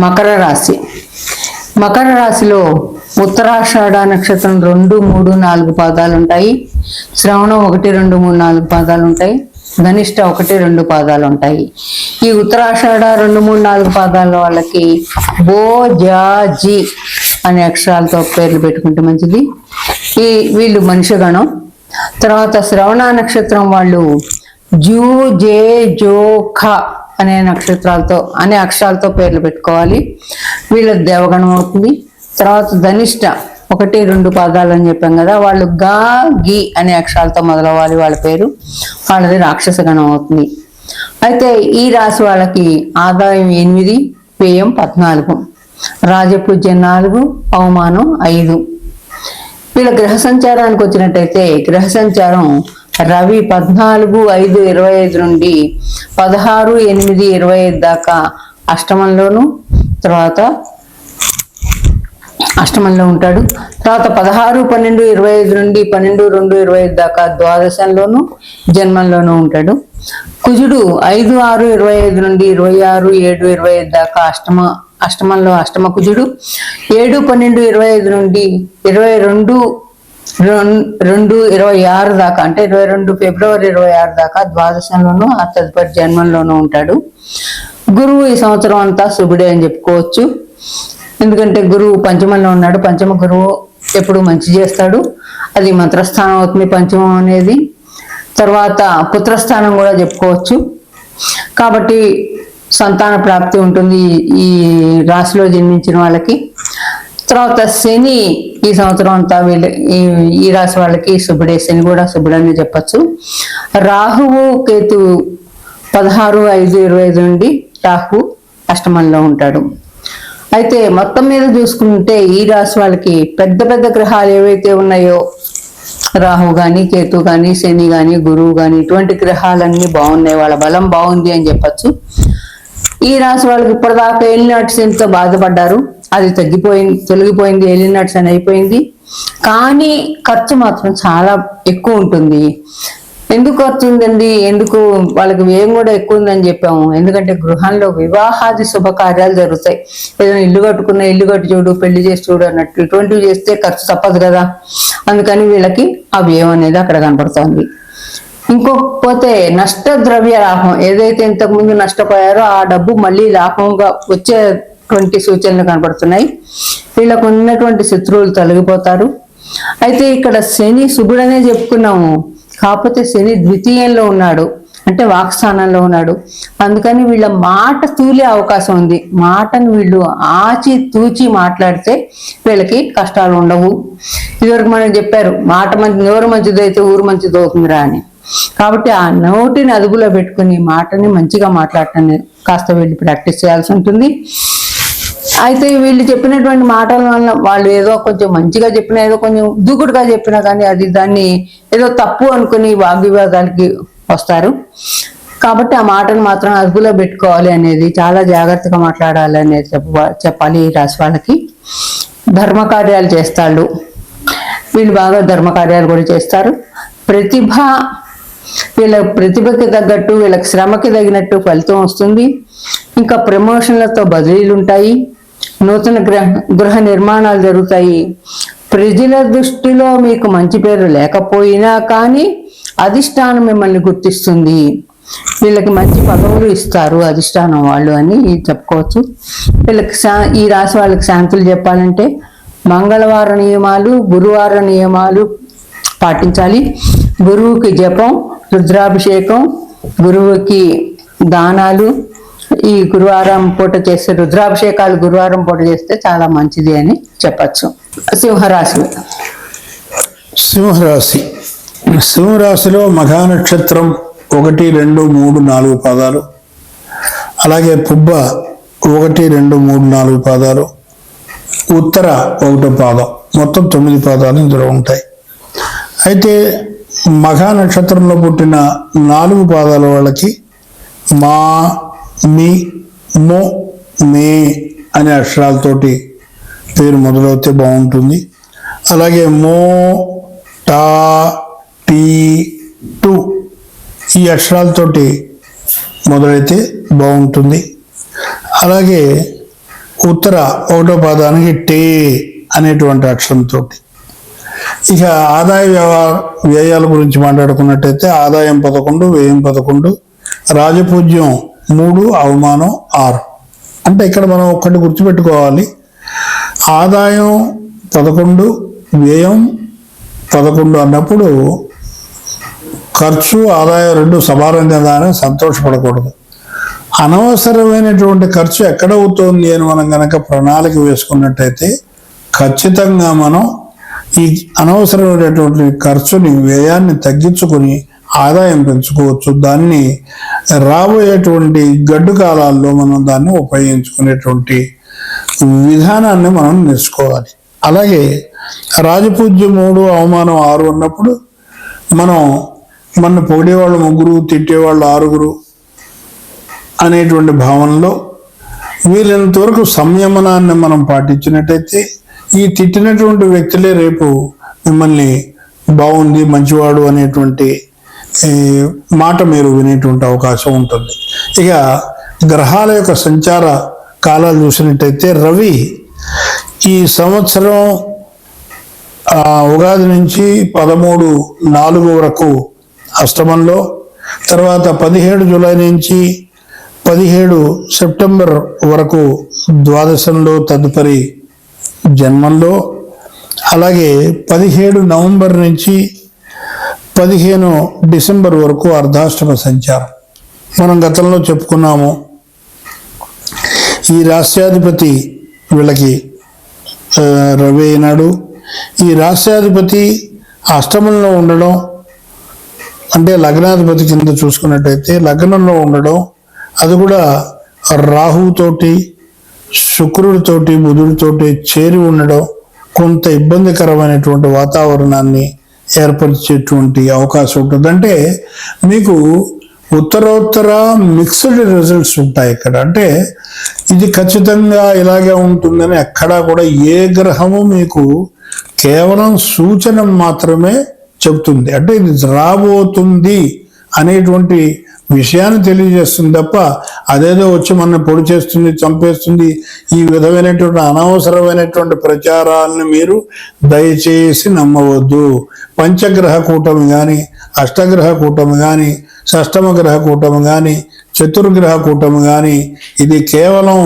మకర రాశి. మకర రాశిలో ఉత్తరాషాఢ నక్షత్రం రెండు మూడు నాలుగు పాదాలు ఉంటాయి శ్రవణం ఒకటి రెండు మూడు నాలుగు పాదాలు ఉంటాయి ధనిష్ట ఒకటి రెండు పాదాలు ఉంటాయి ఈ ఉత్తరాషాఢ రెండు మూడు నాలుగు పాదాల వాళ్ళకి బో జా జి అనే అక్షరాలతో పేర్లు పెట్టుకుంటే మంచిది. ఈ వీళ్ళు మనుషగణం తర్వాత శ్రవణ నక్షత్రం వాళ్ళు జూ జే జో ఖ అనే నక్షత్రాలతో అనే అక్షరాలతో పేర్లు పెట్టుకోవాలి. వీళ్ళ దేవగణం అవుతుంది. తర్వాత ధనిష్ట ఒకటి రెండు పాదాలు అని చెప్పాం కదా వాళ్ళు గా గి అనే అక్షరాలతో మొదలవ్వాలి వాళ్ళ పేరు. వాళ్ళది రాక్షస గణం అవుతుంది. అయితే ఈ రాశి వాళ్ళకి ఆదాయం ఎనిమిది వ్యయం పద్నాలుగు రాజపూజ్యం నాలుగు అవమానం ఐదు. వీళ్ళ గ్రహ సంచారానికి వచ్చినట్టయితే గ్రహ సంచారం రవి పద్నాలుగు ఐదు ఇరవై ఐదు నుండి పదహారు ఎనిమిది ఇరవై ఐదు దాకా అష్టమంలోను తర్వాత అష్టమంలో ఉంటాడు. తర్వాత పదహారు పన్నెండు ఇరవై ఐదు నుండి పన్నెండు రెండు ఇరవై ఐదు దాకా ద్వాదశంలోను జన్మంలోనూ ఉంటాడు. కుజుడు ఐదు ఆరు ఇరవై ఐదు నుండి ఇరవై ఆరు ఏడు ఇరవై ఐదు దాకా అష్టమ అష్టమంలో అష్టమ కుజుడు. ఏడు పన్నెండు ఇరవై ఐదు నుండి ఇరవై రెండు రెండు ఇరవై ఆరు దాకా అంటే ఇరవై రెండు ఫిబ్రవరి ఇరవై ఆరు దాకా ద్వాదశంలోనూ ఆ తదుపరి జన్మంలోనూ ఉంటాడు. గురువు ఈ సంవత్సరం అంతా శుభుడే అని చెప్పుకోవచ్చు. ఎందుకంటే గురువు పంచమంలో ఉన్నాడు. పంచమ గురువు ఎప్పుడు మంచి చేస్తాడు. అది మంత్రస్థానం అవుతుంది పంచమం అనేది. తర్వాత పుత్రస్థానం కూడా చెప్పుకోవచ్చు. కాబట్టి సంతాన ప్రాప్తి ఉంటుంది ఈ రాశిలో జన్మించిన వాళ్ళకి. తర్వాత శని ఈ సంవత్సరం అంతా వీళ్ళు ఈ ఈ రాశి వాళ్ళకి శుభుడేశని కూడా శుభుడని చెప్పచ్చు. రాహువు కేతు పదహారు ఐదు ఇరవై ఐదు నుండి రాహు అష్టమంలో ఉంటాడు. అయితే మొత్తం మీద చూసుకుంటే ఈ రాశి వాళ్ళకి పెద్ద పెద్ద గ్రహాలు ఏవైతే ఉన్నాయో రాహు కానీ కేతు కానీ శని కానీ గురువు కానీ ఇటువంటి గ్రహాలన్నీ బాగున్నాయి. వాళ్ళ బలం బాగుంది అని చెప్పచ్చు. ఈ రాశి వాళ్ళకి ఇప్పటిదాకా ఏలినాటి ఎంతో బాధపడ్డారు. అది తగ్గిపోయింది తొలగిపోయింది ఏలినాటి అని అయిపోయింది. కానీ ఖర్చు మాత్రం చాలా ఎక్కువ ఉంటుంది. ఎందుకు ఖర్చు ఉందండి? ఎందుకు వాళ్ళకి వ్యయం కూడా ఎక్కువ ఉందని చెప్పాము. ఎందుకంటే గృహంలో వివాహాది శుభకార్యాలు జరుగుతాయి. ఏదైనా ఇల్లు కట్టుకున్న ఇల్లు కట్టి చూడు పెళ్ళి చేసి చూడు అన్నట్టు ఇటువంటివి చేస్తే ఖర్చు తప్పదు కదా. అందుకని వీళ్ళకి ఆ వ్యయం అనేది అక్కడ కనపడుతోంది. ఇంకోకపోతే నష్ట ద్రవ్య లాభం ఏదైతే ఇంతకు ముందు నష్టపోయారో ఆ డబ్బు మళ్ళీ లాభంగా వచ్చేటువంటి సూచనలు కనబడుతున్నాయి వీళ్ళకు ఉన్నటువంటి శత్రువులు తొలగిపోతారు. అయితే ఇక్కడ శని శుభుడనే చెప్పుకున్నాము. కాకపోతే శని ద్వితీయంలో ఉన్నాడు. అంటే వాక్స్థానంలో ఉన్నాడు. అందుకని వీళ్ళ మాట తూలే అవకాశం ఉంది. మాటను వీళ్ళు ఆచి తూచి మాట్లాడితే వీళ్ళకి కష్టాలు ఉండవు. ఇదివరకు మనం చెప్పారు మాట మంచి నోరు మంచిదైతే ఊరు మంచిది అవుతుందిరా అని. కాబట్టి ఆ నోటిని అదుపులో పెట్టుకుని మాటని మంచిగా మాట్లాడటాన్ని కాస్త వీళ్ళు ప్రాక్టీస్ చేయాల్సి ఉంటుంది. అయితే వీళ్ళు చెప్పినటువంటి మాటల వల్ల వాళ్ళు ఏదో కొంచెం మంచిగా చెప్పినా ఏదో కొంచెం దూకుడుగా చెప్పినా కానీ అది దాన్ని ఏదో తప్పు అనుకుని వాగ్వివాదాలకి వస్తారు. కాబట్టి ఆ మాటను మాత్రం అదుపులో పెట్టుకోవాలి అనేది చాలా జాగ్రత్తగా మాట్లాడాలి అనేది చెప్పాలి ఈ రాశి వాళ్ళకి. ధర్మ కార్యాలు చేస్తాళ్ళు. వీళ్ళు బాగా ధర్మ కార్యాలు కూడా చేస్తారు. ప్రతిభ వీళ్ళ ప్రతిభకి తగ్గట్టు వీళ్ళకి శ్రమకి తగినట్టు ఫలితం వస్తుంది. ఇంకా ప్రమోషన్లతో బదిలీలు ఉంటాయి నూతన గృహ గృహ నిర్మాణాలు జరుగుతాయి. ప్రజల దృష్టిలో మీకు మంచి పేరు లేకపోయినా కానీ అధిష్టానం మిమ్మల్ని గుర్తిస్తుంది. వీళ్ళకి మంచి పదవులు ఇస్తారు అధిష్టానం వాళ్ళు అని చెప్పుకోవచ్చు. వీళ్ళకి శా- ఈ రాశి వాళ్ళకి శాంతులు చెప్పాలంటే మంగళవార నియమాలు గురువార నియమాలు పాటించాలి. గురువుకి జపం రుద్రాభిషేకం గురువుకి దానాలు ఈ గురువారం పూట చేస్తే రుద్రాభిషేకాలు గురువారం పూట చేస్తే చాలా మంచిది అని చెప్పచ్చు. సింహరాశి సింహరాశి. సింహరాశిలో మఘా నక్షత్రం ఒకటి రెండు మూడు నాలుగు పాదాలు. అలాగే పుబ్బ ఒకటి రెండు మూడు నాలుగు పాదాలు. ఉత్తర ఒకటో పాదం. మొత్తం తొమ్మిది పాదాలు ఇందులో ఉంటాయి. అయితే మఘా నక్షత్రంలో పుట్టిన నాలుగు పాదాల వాళ్ళకి మా మీ మో మే అనే అక్షరాలతోటి పేరు మొదలవుతే బాగుంటుంది. అలాగే మో టా టీ టు ఈ అక్షరాలతోటి మొదలైతే బాగుంటుంది. అలాగే ఉత్తర ఒకటో పాదానికి టే అనేటువంటి అక్షరంతో ఇక ఆదాయ వ్యయాల గురించి మాట్లాడుకున్నట్టయితే ఆదాయం పదకొండు వ్యయం పదకొండు రాజపూజ్యం మూడు అవమానం ఆరు. అంటే ఇక్కడ మనం ఒక్కటి గుర్తుపెట్టుకోవాలి. ఆదాయం పదకొండు వ్యయం పదకొండు అన్నప్పుడు ఖర్చు ఆదాయం రెండు సమానంగా దాని సంతోషపడకూడదు. అనవసరమైనటువంటి ఖర్చు ఎక్కడ అవుతోంది అని మనం కనుక ప్రణాళిక వేసుకున్నట్టయితే ఖచ్చితంగా మనం ఈ అనవసరమైనటువంటి ఖర్చుని వ్యయాన్ని తగ్గించుకొని ఆదాయం పెంచుకోవచ్చు. దాన్ని రాబోయేటువంటి గడ్డు కాలాల్లో మనం దాన్ని ఉపయోగించుకునేటువంటి విధానాన్ని మనం నేర్చుకోవాలి. అలాగే రాజపూజ్య మూడు అవమానం ఆరు ఉన్నప్పుడు మనం మన పొగిడేవాళ్ళు ముగ్గురు తిట్టేవాళ్ళు ఆరుగురు అనేటువంటి భావనలో వీలైనంతవరకు సంయమనాన్ని మనం పాటించినట్టయితే ఈ తిట్టినటువంటి వ్యక్తులే రేపు మిమ్మల్ని బాగుంది మంచివాడు అనేటువంటి ఈ, మాట మీరు వినేటువంటి అవకాశం ఉంటుంది. ఇక గ్రహాల యొక్క సంచార కాలాలు చూసినట్టయితే రవి ఈ సంవత్సరం ఉగాది నుంచి పదమూడు నాలుగు వరకు అష్టమంలో తర్వాత పదిహేడు జూలై నుంచి పదిహేడు సెప్టెంబర్ వరకు ద్వాదశంలో తదుపరి జన్మంలో అలాగే పదిహేడు నవంబర్ నుంచి పదిహేను డిసెంబర్ వరకు అర్ధాష్టమ సంచారం. మనం గతంలో చెప్పుకున్నాము ఈ రాష్ట్రాధిపతి వీళ్ళకి రవి అయినాడు. ఈ రాష్ట్రాధిపతి అష్టమంలో ఉండడం అంటే లగ్నాధిపతి కింద చూసుకున్నట్టయితే లగ్నంలో ఉండడం అది కూడా రాహుతోటి శుక్రుడితోటి బుధుడితోటి చేరి ఉండడం కొంత ఇబ్బందికరమైనటువంటి వాతావరణాన్ని ఏర్పరిచేటువంటి అవకాశం ఉంటుంది. అంటే మీకు ఉత్తరోత్తర మిక్స్డ్ రిజల్ట్స్ ఉంటాయి ఇక్కడ. అంటే ఇది ఖచ్చితంగా ఇలాగే ఉంటుందని ఎక్కడా కూడా ఏ గ్రహము మీకు కేవలం సూచన మాత్రమే చెప్తుంది అంటే ఇది రాబోతుంది అనేటువంటి విషయాన్ని తెలియజేస్తుంది తప్ప అదేదో వచ్చి మన పొడి చేస్తుంది చంపేస్తుంది. ఈ విధమైనటువంటి అనవసరమైనటువంటి ప్రచారాలను మీరు దయచేసి నమ్మవద్దు. పంచగ్రహ కూటమి కానీ అష్టగ్రహ కూటమి కానీ షష్టమ గ్రహ కూటమి కానీ చతుర్గ్రహ కూటమి కానీ ఇది కేవలం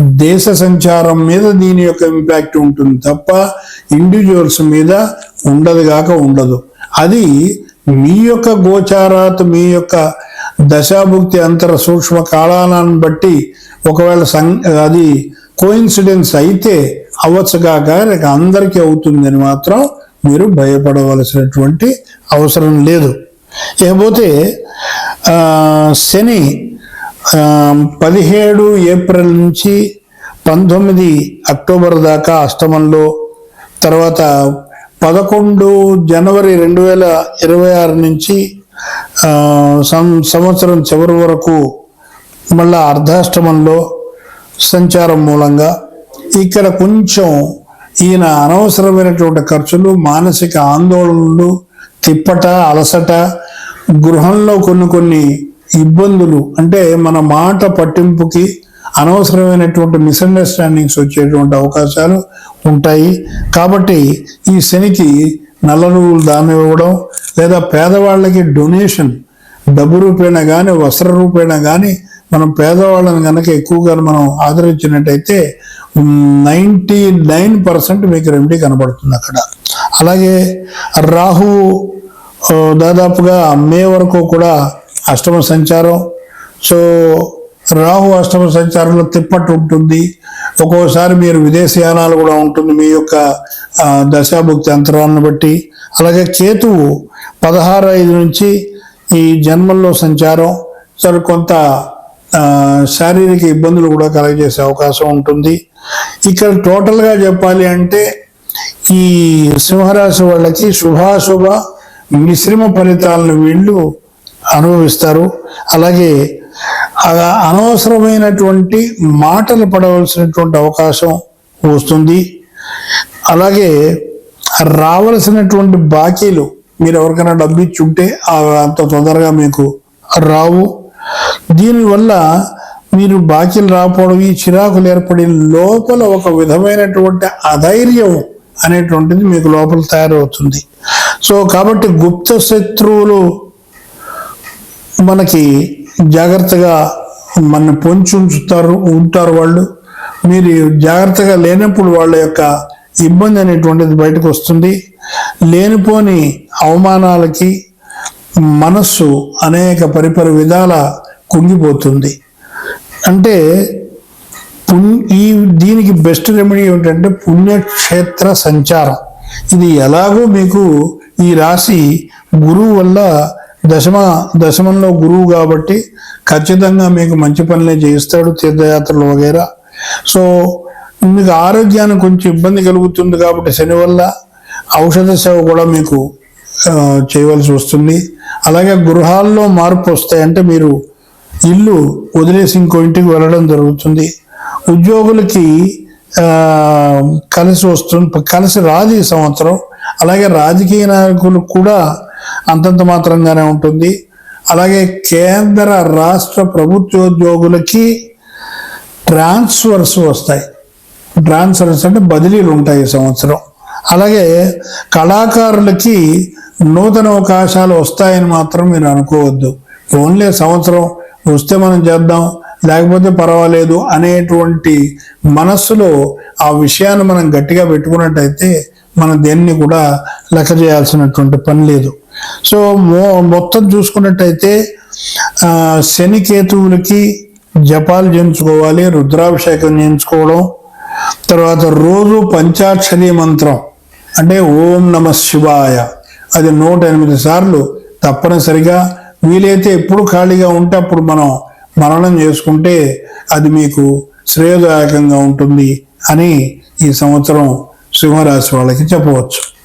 దేశ సంచారం మీద దీని యొక్క ఇంపాక్ట్ ఉంటుంది తప్ప ఇండివిజువల్స్ మీద ఉండదు కాక ఉండదు. అది మీ యొక్క గోచారాత్ మీ యొక్క దశాభుక్తి అంతర సూక్ష్మ కాలాలను బట్టి ఒకవేళ సం అది కోయిన్సిడెన్స్ అయితే అవ్వచ్చు కాక అందరికీ అవుతుందని మాత్రం మీరు భయపడవలసినటువంటి అవసరం లేదు. ఇకపోతే శని పదిహేడు ఏప్రిల్ నుంచి పంతొమ్మిది అక్టోబర్ దాకా అష్టమంలో తర్వాత పదకొండు జనవరి రెండు వేల ఇరవై ఆరు నుంచి సంవత్సరం చివరి వరకు మళ్ళా అర్ధాష్టమంలో సంచారం మూలంగా ఇక్కడ కొంచెం ఈయన అనవసరమైనటువంటి ఖర్చులు మానసిక ఆందోళనలు తిప్పట అలసట గృహంలో కొన్ని కొన్ని ఇబ్బందులు అంటే మన మాట పట్టింపుకి అనవసరమైనటువంటి మిస్అండర్స్టాండింగ్స్ వచ్చేటువంటి అవకాశాలు ఉంటాయి. కాబట్టి ఈ శనికి నల్ల నువ్వులు దానం ఇవ్వడం లేదా పేదవాళ్ళకి డొనేషన్ డబ్బు రూపేణ కానీ వస్త్ర రూపేణ కానీ మనం పేదవాళ్ళని కనుక ఎక్కువగా మనం ఆదరించినట్టయితే నైంటీ నైన్ పర్సెంట్ మీకు రెమెడీ కనబడుతుంది అక్కడ. అలాగే రాహు దాదాపుగా మే వరకు కూడా అష్టమ సంచారం. సో రాహు అష్టమ సంచారంలో తిప్పట్టు ఉంటుంది. ఒక్కోసారి మీరు విదేశయానాలు కూడా ఉంటుంది మీ యొక్క దశాభుక్తి అంతరాలను బట్టి. అలాగే కేతువు పదహారు ఐదు నుంచి ఈ జన్మల్లో సంచారం సరే కొంత శారీరక ఇబ్బందులు కూడా కలగజేసే అవకాశం ఉంటుంది. ఇక్కడ టోటల్గా చెప్పాలి అంటే ఈ సింహరాశి వాళ్ళకి శుభాశుభ మిశ్రమ ఫలితాలను వీళ్ళు అనుభవిస్తారు. అలాగే అనవసరమైనటువంటి మాటలు పడవలసినటువంటి అవకాశం వస్తుంది. అలాగే రావలసినటువంటి బాకీలు మీరు ఎవరికైనా డబ్బు ఇచ్చి ఉంటే అవి అంత తొందరగా మీకు రావు. దీనివల్ల మీరు బాకీలు రాకపోవడం ఈ చిరాకులు ఏర్పడి లోపల ఒక విధమైనటువంటి అధైర్యం అనేటువంటిది మీకు లోపల తయారవుతుంది. సో కాబట్టి గుప్త శత్రువులు మనకి జాగ్రత్తగా మన పొంచి ఉంచుతారు ఉంటారు వాళ్ళు. మీరు జాగ్రత్తగా లేనప్పుడు వాళ్ళ యొక్క ఇబ్బంది అనేటువంటిది బయటకు వస్తుంది. లేనిపోని అవమానాలకి మనస్సు అనేక పరిపరి విధాల కుంగిపోతుంది. అంటే ఈ దీనికి బెస్ట్ రెమెడీ ఏమిటంటే పుణ్యక్షేత్ర సంచారం. ఇది ఎలాగో మీకు ఈ రాశి గురువు వల్ల దశమ దశమంలో గురువు కాబట్టి ఖచ్చితంగా మీకు మంచి పనులే చేయిస్తాడు తీర్థయాత్రలు వగైరా. సో మీకు ఆరోగ్యానికి కొంచెం ఇబ్బంది కలుగుతుంది కాబట్టి శని వల్ల ఔషధ సేవ కూడా మీకు చేయవలసి వస్తుంది. అలాగే గృహాల్లో మార్పు వస్తాయంటే మీరు ఇల్లు వదిలేసి ఇంకో ఇంటికి వెళ్ళడం జరుగుతుంది. ఉద్యోగులకి కలిసి వస్తుంది. కలిసి రాదు ఈ సంవత్సరం. అలాగే రాజకీయ నాయకులు కూడా అంతంత మాత్రంగానే ఉంటుంది. అలాగే కేంద్ర రాష్ట్ర ప్రభుత్వోద్యోగులకి ట్రాన్స్ఫర్స్ వస్తాయి. ట్రాన్స్ఫర్స్ అంటే బదిలీలు ఉంటాయి ఈ సంవత్సరం. అలాగే కళాకారులకి నూతన అవకాశాలు వస్తాయని మాత్రం మీరు అనుకోవద్దు. ఓన్లీ సంవత్సరం వస్తే మనం చేద్దాం లేకపోతే పర్వాలేదు అనేటువంటి మనస్సులో ఆ విషయాన్ని మనం గట్టిగా పెట్టుకున్నట్టయితే మనం దేన్ని కూడా లెక్క చేయాల్సినటువంటి పని లేదు. సో మొత్తం చూసుకున్నట్టయితే శనికేతువులకి జపాలు చేయించుకోవాలి రుద్రాభిషేకం చేయించుకోవడం తర్వాత రోజు పంచాక్షరి మంత్రం. అంటే ఓం నమ శివాయ. అది నూట ఎనిమిది సార్లు తప్పనిసరిగా వీలైతే ఎప్పుడు ఖాళీగా ఉంటే అప్పుడు మనం మరణం చేసుకుంటే అది మీకు శ్రేయదాయకంగా ఉంటుంది అని ఈ సంవత్సరం సింహరాశి వాళ్ళకి చెప్పవచ్చు.